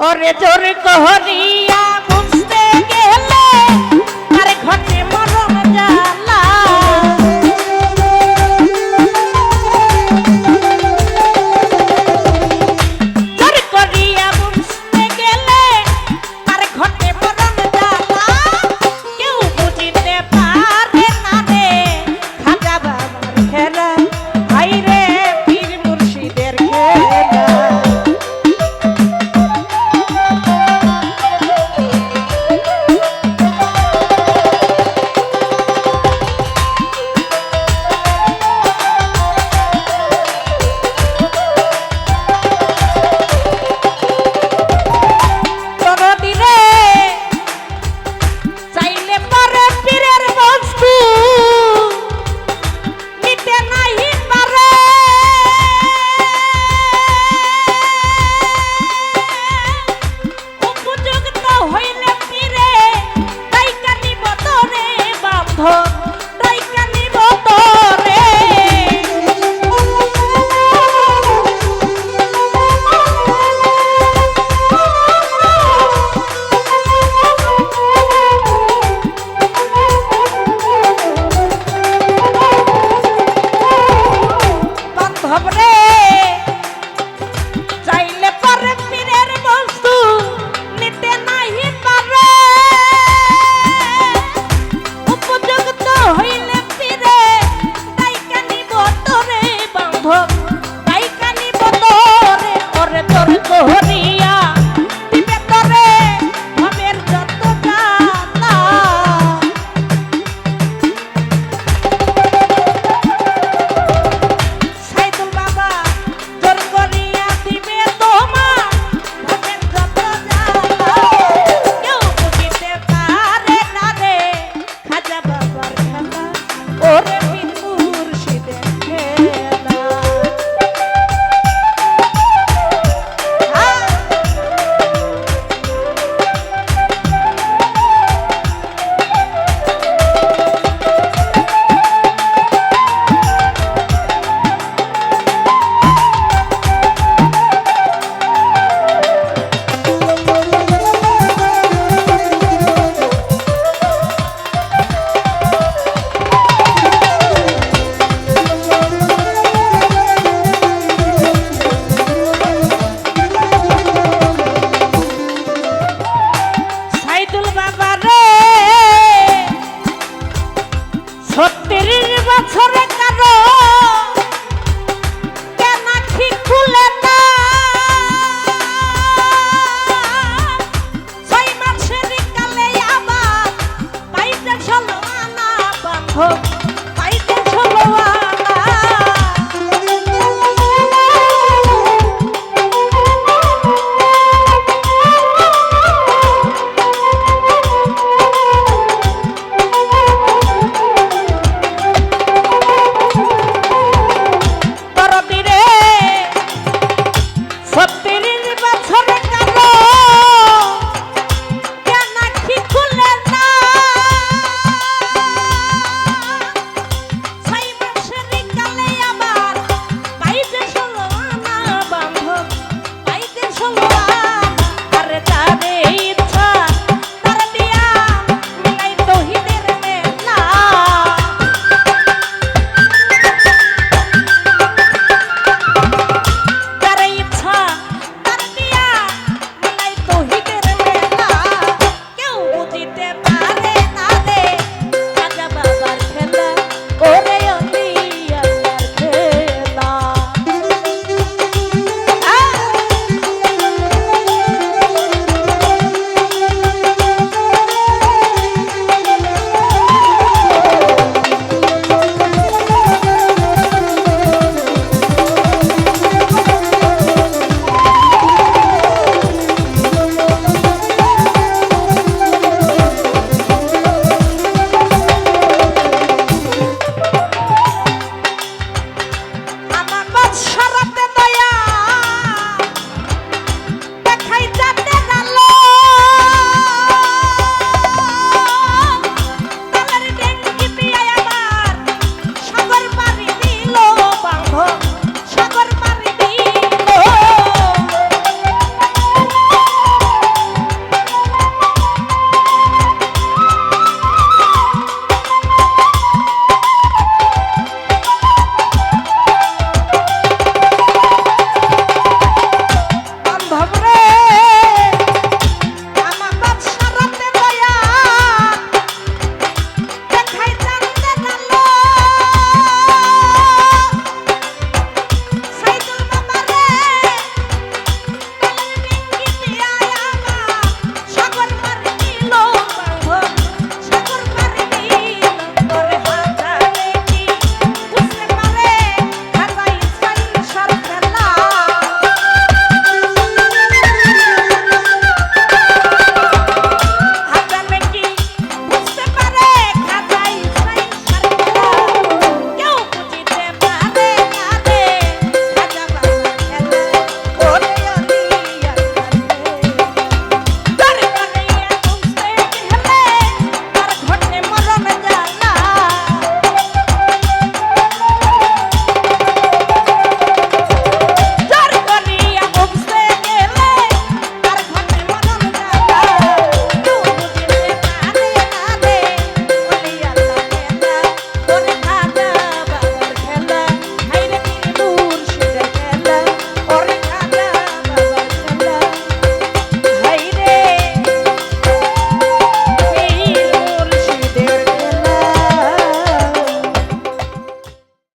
ওরে জোর কহরিয়া বুঝতে গেলে আরে ঘটে ছত্রিশ বছরে কারও কেনাখি খুলে না? ছয় মাসের কালে আবার তাই চলো আনা বান্ধব